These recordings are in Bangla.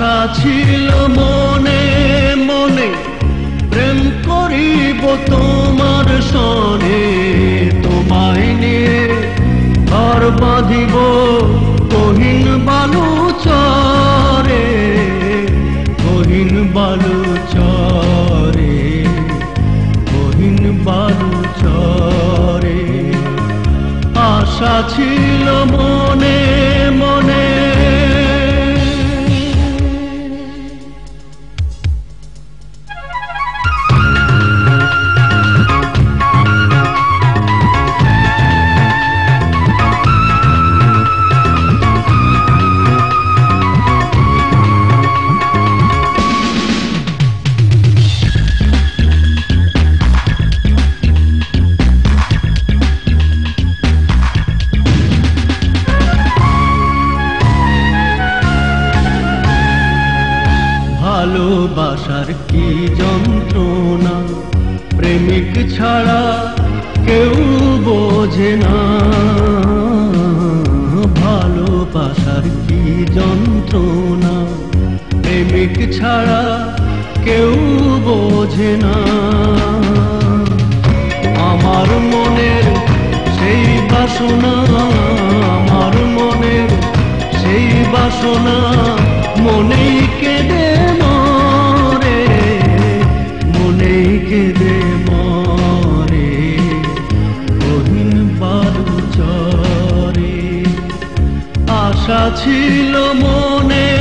আশা ছিল মনে মনে, প্রেম করিব তোমার সনে। তোমায় নিয়ে ঘর বাঁধিব কহিন বালু চরে কহিন বালু চরে কহিন বালু চরে আশা ছিল মনে ভালোবাসার কি যন্ত্রণা? প্রেমিক ছাড়া কেউ বোঝে না। ভালোবাসার কি যন্ত্রণা? প্রেমিক ছাড়া কেউ বোঝে না। আমার মনের সেই বাসনা, আমার মনের সেই বাসনা। ছিল মনে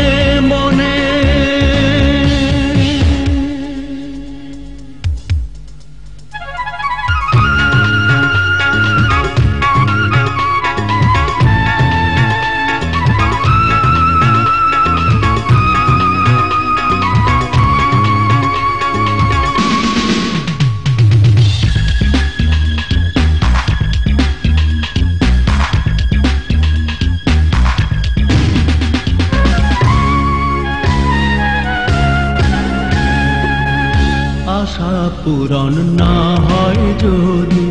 আশা পূরণ না হয় যদি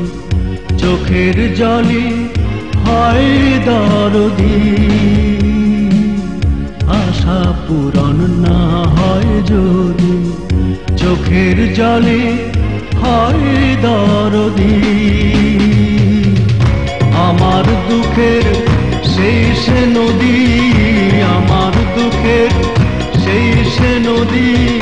চোখের জলে হয় দরদি। আশা পূরণ না হয় যদি চোখের জলে হয় দরদি। আমার দুঃখের শেষ নদী, আমার দুঃখের শেষ নদী।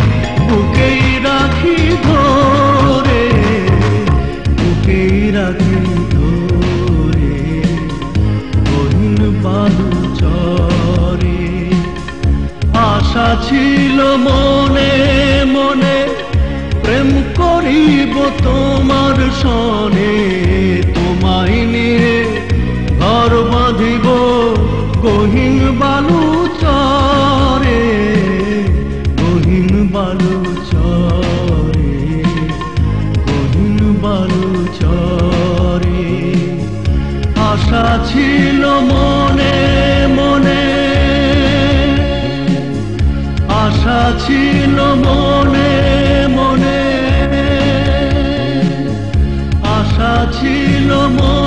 আশা ছিল মনে মনে প্রেম করিব তোমার সনে। তোমায় নিয়ে ঘর বাঁধিব কহিন বালু চরে কহিন বালু চরে কহিন বালু চরে আশা ছিল মনে ছিল মনে মনে। আশা ছিল মনে।